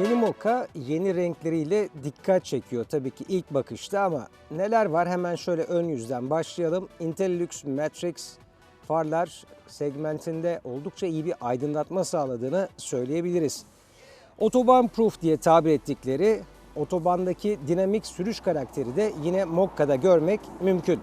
Yeni Mocha yeni renkleriyle dikkat çekiyor tabii ki ilk bakışta ama neler var hemen şöyle ön yüzden başlayalım. Intellilux Matrix farlar segmentinde oldukça iyi bir aydınlatma sağladığını söyleyebiliriz. Otoban proof diye tabir ettikleri otobandaki dinamik sürüş karakteri de yine Mokka'da görmek mümkün.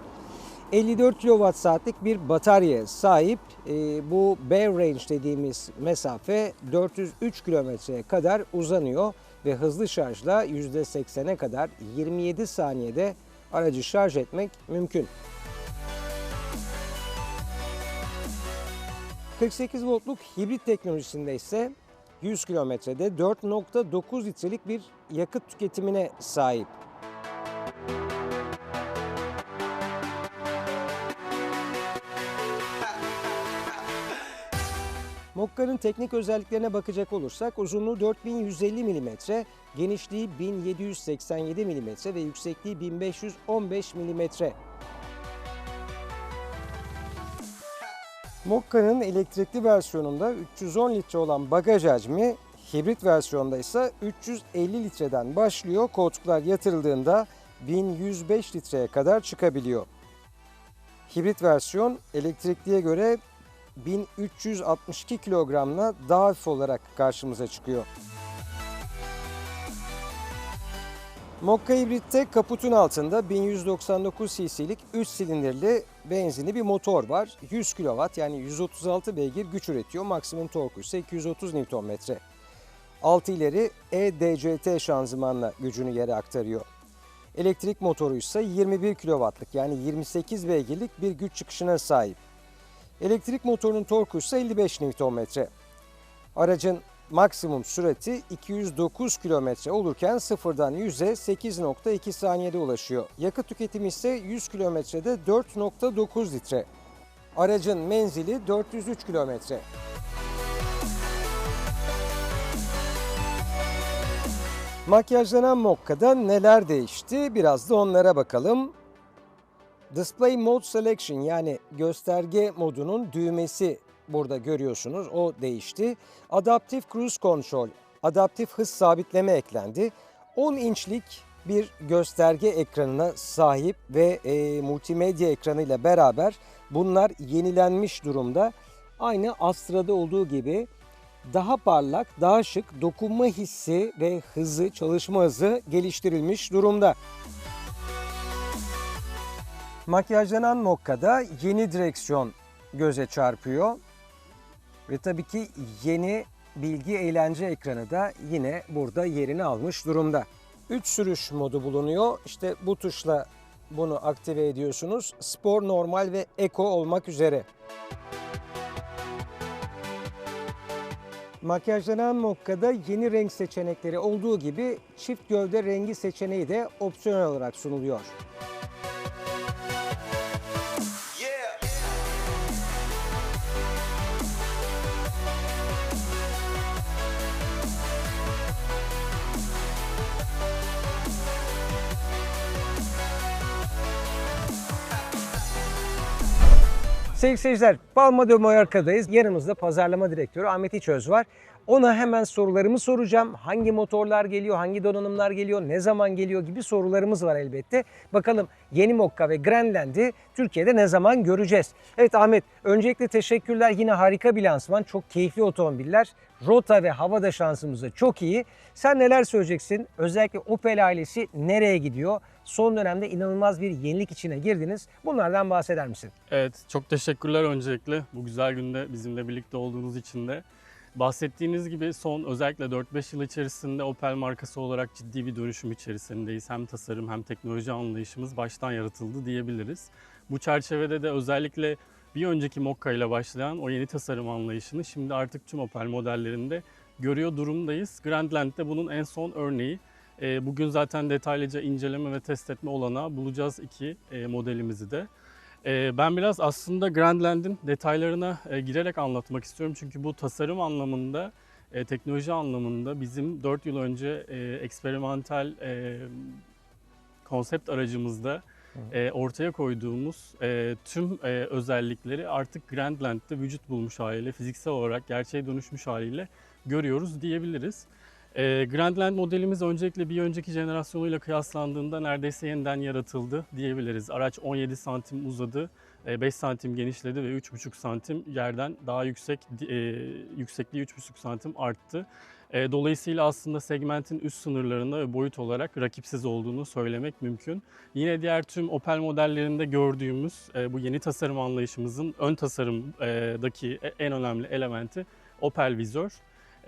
54 kWh bir bataryaya sahip. Ee, bu B range dediğimiz mesafe 403 kilometreye kadar uzanıyor ve hızlı şarjla %80'e kadar 27 saniyede aracı şarj etmek mümkün. 48 voltluk hibrit teknolojisinde ise 100 kilometrede 4.9 litrelik bir yakıt tüketimine sahip. Mokka'nın teknik özelliklerine bakacak olursak uzunluğu 4150 mm, genişliği 1787 mm ve yüksekliği 1515 mm. Mokka'nın elektrikli versiyonunda 310 litre olan bagaj hacmi, hibrit versiyonda ise 350 litreden başlıyor. Koltuklar yatırıldığında 1105 litreye kadar çıkabiliyor. Hibrit versiyon elektrikliye göre 1362 kilogramla daha hafif olarak karşımıza çıkıyor. Mokka hibritte kaputun altında 1199 cc'lik 3 silindirli benzinli bir motor var. 100 kW yani 136 beygir güç üretiyor. Maksimum torku ise 230 Nm. 6 ileri EDCT şanzımanla gücünü yere aktarıyor. Elektrik motoru ise 21 kW'lık yani 28 beygirlik bir güç çıkışına sahip. Elektrik motorunun torku ise 55 Nm. Aracın maksimum sürati 209 km olurken sıfırdan 100'e 8.2 saniyede ulaşıyor. Yakıt tüketimi ise 100 kilometrede 4.9 litre. Aracın menzili 403 kilometre. Makyajlanan Mokka'da neler değişti? Biraz da onlara bakalım. Display Mode Selection yani gösterge modunun düğmesi burada görüyorsunuz. O değişti. Adaptive Cruise Control, adaptif hız sabitleme eklendi. 10 inçlik bir gösterge ekranına sahip ve e, multimedya ekranıyla beraber bunlar yenilenmiş durumda. Aynı Astra'da olduğu gibi daha parlak, daha şık dokunma hissi ve hızı, çalışma hızı geliştirilmiş durumda. Makyajlanan Mokka'da yeni direksiyon göze çarpıyor. Ve tabii ki yeni bilgi eğlence ekranı da yine burada yerini almış durumda. 3 sürüş modu bulunuyor. İşte bu tuşla bunu aktive ediyorsunuz. Spor, normal ve eko olmak üzere. Makyajlanan Mokka'da yeni renk seçenekleri olduğu gibi çift gövde rengi seçeneği de opsiyonel olarak sunuluyor. Sevgili seyirciler, Palma de Mallorca'dayız. Yanımızda pazarlama direktörü Ahmet İçöz var. Ona hemen sorularımı soracağım. Hangi motorlar geliyor, hangi donanımlar geliyor, ne zaman geliyor gibi sorularımız var elbette. Bakalım yeni Mokka ve Grandland'i Türkiye'de ne zaman göreceğiz? Evet Ahmet, öncelikle teşekkürler. Yine harika bir lansman, çok keyifli otomobiller. Rota ve havada şansımız da çok iyi. Sen neler söyleyeceksin? Özellikle Opel ailesi nereye gidiyor? Son dönemde inanılmaz bir yenilik içine girdiniz. Bunlardan bahseder misin? Evet, çok teşekkürler öncelikle bu güzel günde bizimle birlikte olduğunuz için de. Bahsettiğiniz gibi son özellikle 4-5 yıl içerisinde Opel markası olarak ciddi bir dönüşüm içerisindeyiz. Hem tasarım hem teknoloji anlayışımız baştan yaratıldı diyebiliriz. Bu çerçevede de özellikle bir önceki Mokka ile başlayan o yeni tasarım anlayışını şimdi artık tüm Opel modellerinde görüyor durumdayız. Grandland de bunun en son örneği. E, Bugün zaten detaylıca inceleme ve test etme olanağı bulacağız iki e, modelimizi de. E, Ben biraz aslında Grandland'in detaylarına e, girerek anlatmak istiyorum. Çünkü bu tasarım anlamında, e, teknoloji anlamında bizim 4 yıl önce e, eksperimental konsept aracımızda ortaya koyduğumuz tüm özellikleri artık Grandland'de vücut bulmuş haliyle, fiziksel olarak gerçeğe dönüşmüş haliyle görüyoruz diyebiliriz. E, Grandland modelimiz öncelikle bir önceki jenerasyonuyla kıyaslandığında neredeyse yeniden yaratıldı diyebiliriz. Araç 17 santim uzadı, e, 5 santim genişledi ve 3,5 santim yerden daha yüksek e, yüksekliği 3,5 santim arttı. E, Dolayısıyla aslında segmentin üst sınırlarında ve boyut olarak rakipsiz olduğunu söylemek mümkün. Yine diğer tüm Opel modellerinde gördüğümüz e, bu yeni tasarım anlayışımızın ön tasarımdaki e, en önemli elementi Opel vizör.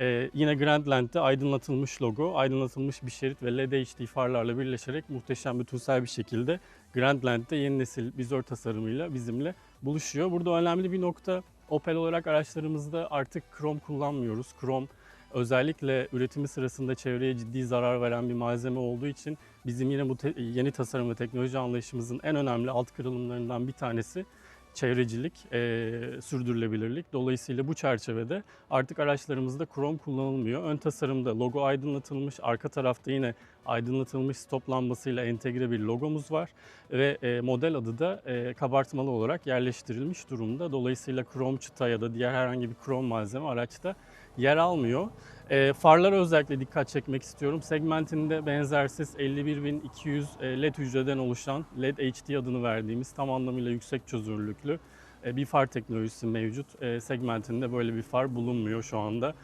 E, yine Grandland'de aydınlatılmış logo, aydınlatılmış bir şerit ve LED HD farlarla birleşerek muhteşem bütünsel bir şekilde Grandland'de yeni nesil vizör tasarımıyla bizimle buluşuyor. Burada önemli bir nokta Opel olarak araçlarımızda artık krom kullanmıyoruz. Krom özellikle üretimi sırasında çevreye ciddi zarar veren bir malzeme olduğu için bizim yine bu yeni tasarım ve teknoloji anlayışımızın en önemli alt kırılımlarından bir tanesi çevrecilik, eee, sürdürülebilirlik. Dolayısıyla bu çerçevede artık araçlarımızda krom kullanılmıyor. Ön tasarımda logo aydınlatılmış, arka tarafta yine aydınlatılmış stop lambasıyla entegre bir logomuz var ve e, model adı da e, kabartmalı olarak yerleştirilmiş durumda. Dolayısıyla krom çıta ya da diğer herhangi bir krom malzeme araçta yer almıyor. E, farlara özellikle dikkat çekmek istiyorum. Segmentinde benzersiz 51200 e, LED hücreden oluşan LED HD adını verdiğimiz tam anlamıyla yüksek çözünürlüklü e, bir far teknolojisi mevcut. E, segmentinde böyle bir far bulunmuyor şu anda.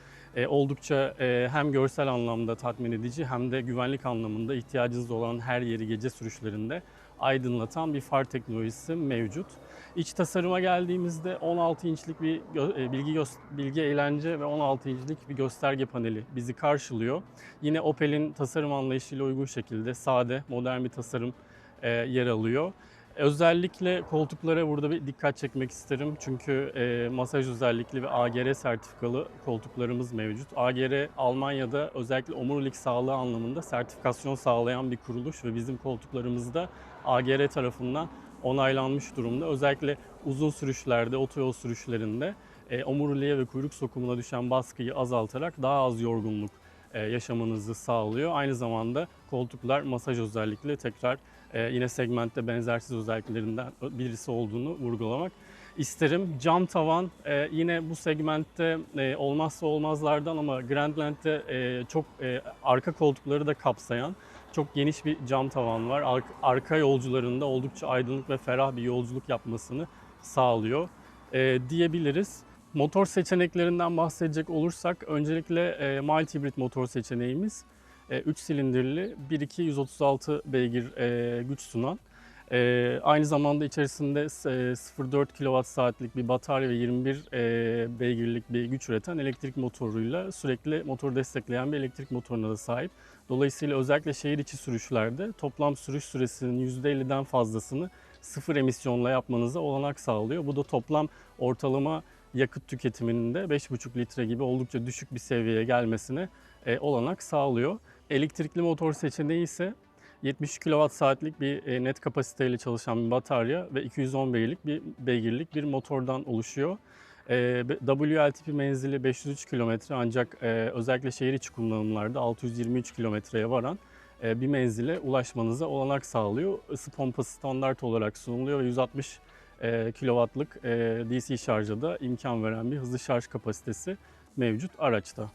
Oldukça hem görsel anlamda tatmin edici hem de güvenlik anlamında ihtiyacınız olan her yeri gece sürüşlerinde aydınlatan bir far teknolojisi mevcut. İç tasarıma geldiğimizde 16 inçlik bir e, bilgi bilgi eğlence ve 16 inçlik bir gösterge paneli bizi karşılıyor. Yine Opel'in tasarım anlayışıyla uygun şekilde sade, modern bir tasarım e, yer alıyor. Özellikle koltuklara burada bir dikkat çekmek isterim. Çünkü e, masaj özellikli ve AGR sertifikalı koltuklarımız mevcut. AGR Almanya'da özellikle omurilik sağlığı anlamında sertifikasyon sağlayan bir kuruluş ve bizim koltuklarımızda AGR tarafından onaylanmış durumda. Özellikle uzun sürüşlerde, otoyol sürüşlerinde e, omuriliğe ve kuyruk sokumuna düşen baskıyı azaltarak daha az yorgunluk yaşamanızı sağlıyor. Aynı zamanda koltuklar masaj özellikle tekrar e, yine segmentte benzersiz özelliklerinden birisi olduğunu vurgulamak isterim. Cam tavan e, yine bu segmentte e, olmazsa olmazlardan ama Grandland'de e, çok e, arka koltukları da kapsayan çok geniş bir cam tavan var. Ar- arka yolcularında oldukça aydınlık ve ferah bir yolculuk yapmasını sağlıyor e, diyebiliriz. Motor seçeneklerinden bahsedecek olursak öncelikle e, mild hibrit motor seçeneğimiz 3 silindirli 1.2 136 beygir e, güç sunan e, aynı zamanda içerisinde e, 0.4 kWh saatlik bir batarya ve 21 e, beygirlik bir güç üreten elektrik motoruyla sürekli motor destekleyen bir elektrik motoruna da sahip. Dolayısıyla özellikle şehir içi sürüşlerde toplam sürüş süresinin %50'den fazlasını sıfır emisyonla yapmanıza olanak sağlıyor. Bu da toplam ortalama yakıt tüketiminin de 5,5 litre gibi oldukça düşük bir seviyeye gelmesine e, olanak sağlıyor. Elektrikli motor seçeneği ise 70 kWh saatlik bir e, net kapasiteyle çalışan bir batarya ve 210 beygirlik bir beygirlik bir motordan oluşuyor. E, WLTP menzili 503 kilometre ancak e, özellikle şehir içi kullanımlarda 623 kilometreye varan bir menzile ulaşmanıza olanak sağlıyor. Isı pompası standart olarak sunuluyor ve 160 e, kilowattlık e, DC şarja da imkan veren bir hızlı şarj kapasitesi mevcut araçta.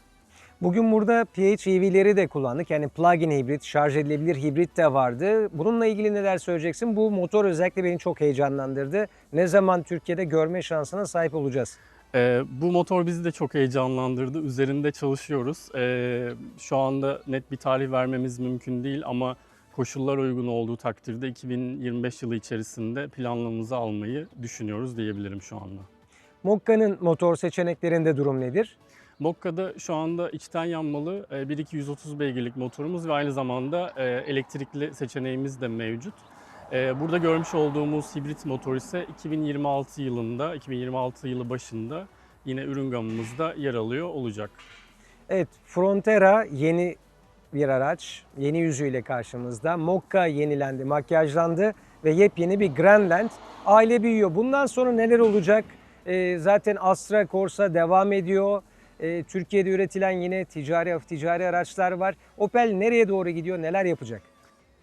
Bugün burada PHEV'leri de kullandık. Yani plug-in hibrit, şarj edilebilir hibrit de vardı. Bununla ilgili neler söyleyeceksin? Bu motor özellikle beni çok heyecanlandırdı. Ne zaman Türkiye'de görme şansına sahip olacağız? Ee, bu motor bizi de çok heyecanlandırdı. Üzerinde çalışıyoruz. Ee, şu anda net bir tarih vermemiz mümkün değil ama koşullar uygun olduğu takdirde 2025 yılı içerisinde planlamamızı almayı düşünüyoruz diyebilirim şu anda. Mokka'nın motor seçeneklerinde durum nedir? Mokka'da şu anda içten yanmalı e, 1.2 130 beygirlik motorumuz ve aynı zamanda e, elektrikli seçeneğimiz de mevcut. E, Burada görmüş olduğumuz hibrit motor ise 2026 yılında, 2026 yılı başında yine ürün gamımızda yer alıyor olacak. Evet, Frontera yeni bir araç. Yeni yüzüyle karşımızda. Mokka yenilendi, makyajlandı ve yepyeni bir Grandland. Aile büyüyor. Bundan sonra neler olacak? Ee, zaten Astra Corsa devam ediyor. Ee, Türkiye'de üretilen yine ticari, hafif ticari araçlar var. Opel nereye doğru gidiyor, neler yapacak?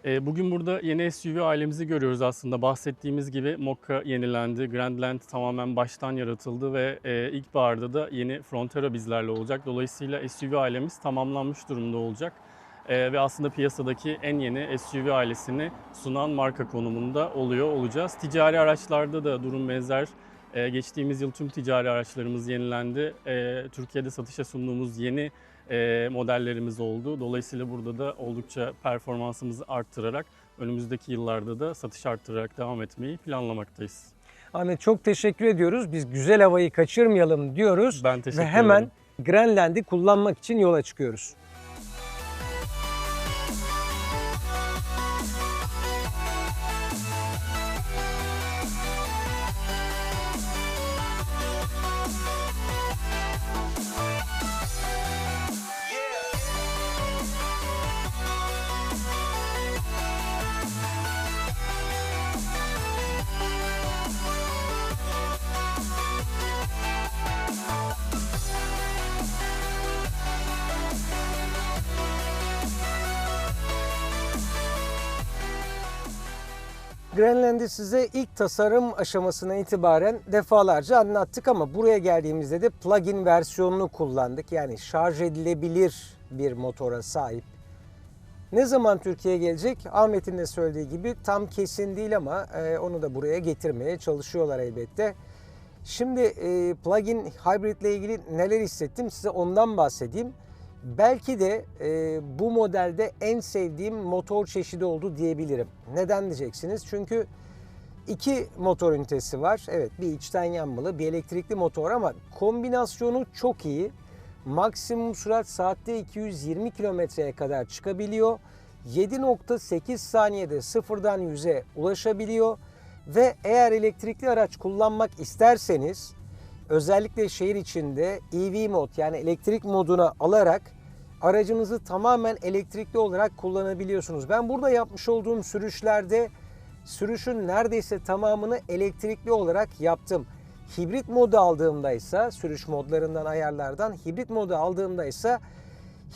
E, Bugün burada yeni SUV ailemizi görüyoruz aslında. Bahsettiğimiz gibi Mokka yenilendi, Grandland tamamen baştan yaratıldı ve e, ilkbaharda da yeni Frontera bizlerle olacak. Dolayısıyla SUV ailemiz tamamlanmış durumda olacak. E, ve aslında piyasadaki en yeni SUV ailesini sunan marka konumunda oluyor olacağız. Ticari araçlarda da durum benzer. E, geçtiğimiz yıl tüm ticari araçlarımız yenilendi. E, Türkiye'de satışa sunduğumuz yeni e, modellerimiz oldu. Dolayısıyla burada da oldukça performansımızı arttırarak önümüzdeki yıllarda da satış arttırarak devam etmeyi planlamaktayız. Ahmet çok teşekkür ediyoruz. Biz güzel havayı kaçırmayalım diyoruz. Ben teşekkür Ve hemen ederim. Grandland'i kullanmak için yola çıkıyoruz. Grandland'i size ilk tasarım aşamasına itibaren defalarca anlattık ama buraya geldiğimizde de plug-in versiyonunu kullandık. Yani şarj edilebilir bir motora sahip. Ne zaman Türkiye'ye gelecek? Ahmet'in de söylediği gibi tam kesin değil ama e, onu da buraya getirmeye çalışıyorlar elbette. Şimdi e, plug-in hybrid ile ilgili neler hissettim size ondan bahsedeyim. Belki de e, bu modelde en sevdiğim motor çeşidi oldu diyebilirim. Neden diyeceksiniz? Çünkü iki motor ünitesi var. Evet bir içten yanmalı bir elektrikli motor ama kombinasyonu çok iyi. Maksimum sürat saatte 220 kilometreye kadar çıkabiliyor. 7.8 saniyede sıfırdan 100'e ulaşabiliyor. Ve eğer elektrikli araç kullanmak isterseniz özellikle şehir içinde EV mod yani elektrik moduna alarak aracınızı tamamen elektrikli olarak kullanabiliyorsunuz. Ben burada yapmış olduğum sürüşlerde sürüşün neredeyse tamamını elektrikli olarak yaptım. Hibrit modu aldığımda ise sürüş modlarından ayarlardan hibrit modu aldığımda ise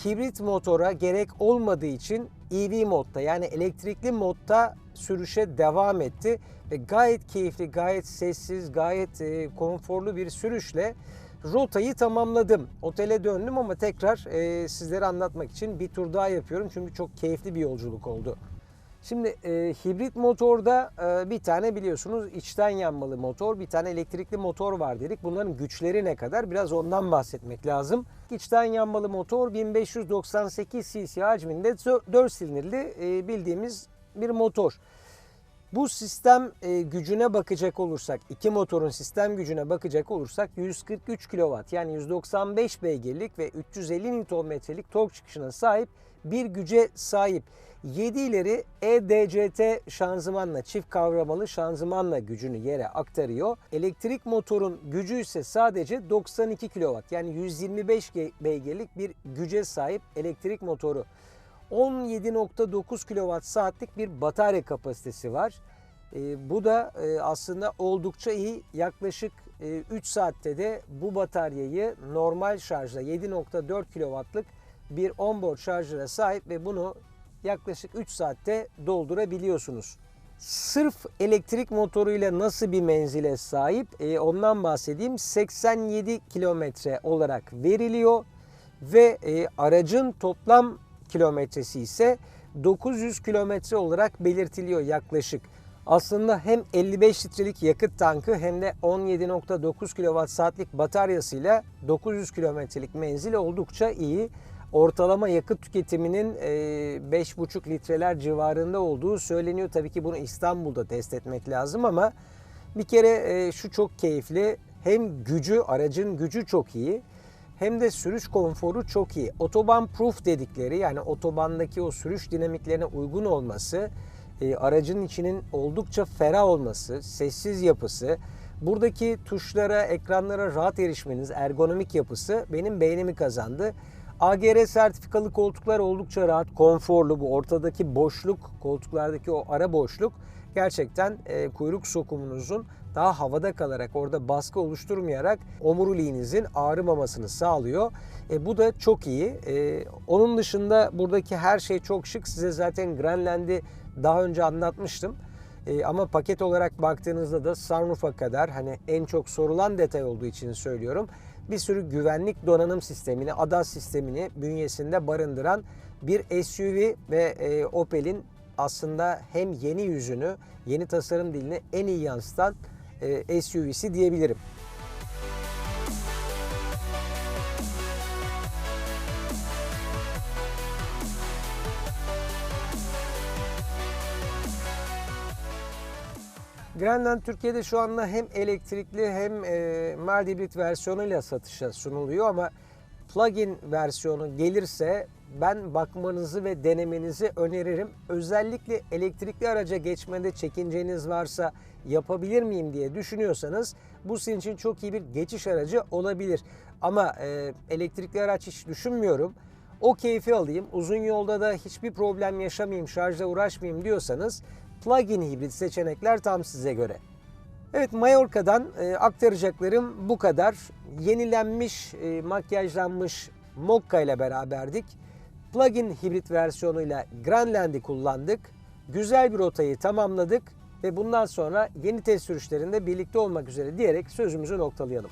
hibrit motora gerek olmadığı için EV modda yani elektrikli modda sürüşe devam etti ve gayet keyifli, gayet sessiz, gayet e, konforlu bir sürüşle rotayı tamamladım. Otele döndüm ama tekrar e, sizlere anlatmak için bir tur daha yapıyorum çünkü çok keyifli bir yolculuk oldu. Şimdi e, hibrit motorda e, bir tane biliyorsunuz içten yanmalı motor, bir tane elektrikli motor var dedik. Bunların güçleri ne kadar? Biraz ondan bahsetmek lazım. İçten yanmalı motor 1598 cc hacminde 4 silindirli e, bildiğimiz bir motor. Bu sistem e, gücüne bakacak olursak, iki motorun sistem gücüne bakacak olursak 143 kW yani 195 beygirlik ve 350 Nm'lik tork çıkışına sahip bir güce sahip. 7 ileri EDCT şanzımanla, çift kavramalı şanzımanla gücünü yere aktarıyor. Elektrik motorun gücü ise sadece 92 kW yani 125 beygirlik bir güce sahip elektrik motoru. 17.9 kWh saatlik bir batarya kapasitesi var. E, bu da e, aslında oldukça iyi. Yaklaşık e, 3 saatte de bu bataryayı normal şarjla 7.4 kW'lık bir onboard şarjöre sahip ve bunu yaklaşık 3 saatte doldurabiliyorsunuz. Sırf elektrik motoruyla nasıl bir menzile sahip e, ondan bahsedeyim. 87 kilometre olarak veriliyor ve e, aracın toplam kilometresi ise 900 kilometre olarak belirtiliyor yaklaşık. Aslında hem 55 litrelik yakıt tankı hem de 17.9 kWh saatlik bataryasıyla 900 kilometrelik menzil oldukça iyi. Ortalama yakıt tüketiminin e, 5,5 litreler civarında olduğu söyleniyor. Tabii ki bunu İstanbul'da test etmek lazım ama bir kere e, şu çok keyifli. Hem gücü, aracın gücü çok iyi hem de sürüş konforu çok iyi. Otoban proof dedikleri yani otobandaki o sürüş dinamiklerine uygun olması, e, aracın içinin oldukça ferah olması, sessiz yapısı, buradaki tuşlara, ekranlara rahat erişmeniz, ergonomik yapısı benim beğenimi kazandı. AGR sertifikalı koltuklar oldukça rahat, konforlu. Bu ortadaki boşluk, koltuklardaki o ara boşluk gerçekten e, kuyruk sokumunuzun daha havada kalarak, orada baskı oluşturmayarak omuriliğinizin ağrımamasını sağlıyor. E, bu da çok iyi. E, onun dışında buradaki her şey çok şık. Size zaten Grandland'i daha önce anlatmıştım. E, ama paket olarak baktığınızda da sunroof'a kadar hani en çok sorulan detay olduğu için söylüyorum. Bir sürü güvenlik donanım sistemini, ADAS sistemini bünyesinde barındıran bir SUV ve e, Opel'in aslında hem yeni yüzünü, yeni tasarım dilini en iyi yansıtan e, SUV'si diyebilirim. Grandland Türkiye'de şu anda hem elektrikli hem e, mild hibrit versiyonuyla satışa sunuluyor ama plug-in versiyonu gelirse ben bakmanızı ve denemenizi öneririm. Özellikle elektrikli araca geçmede çekinceniz varsa yapabilir miyim diye düşünüyorsanız bu sizin için çok iyi bir geçiş aracı olabilir. Ama e, elektrikli araç hiç düşünmüyorum. O keyfi alayım, uzun yolda da hiçbir problem yaşamayayım, şarjla uğraşmayayım diyorsanız plug-in hibrit seçenekler tam size göre. Evet Mallorca'dan e, aktaracaklarım bu kadar. Yenilenmiş, e, makyajlanmış Mokka ile beraberdik. Plug-in hibrit versiyonuyla Grandland'i kullandık. Güzel bir rotayı tamamladık ve bundan sonra yeni test sürüşlerinde birlikte olmak üzere diyerek sözümüzü noktalayalım.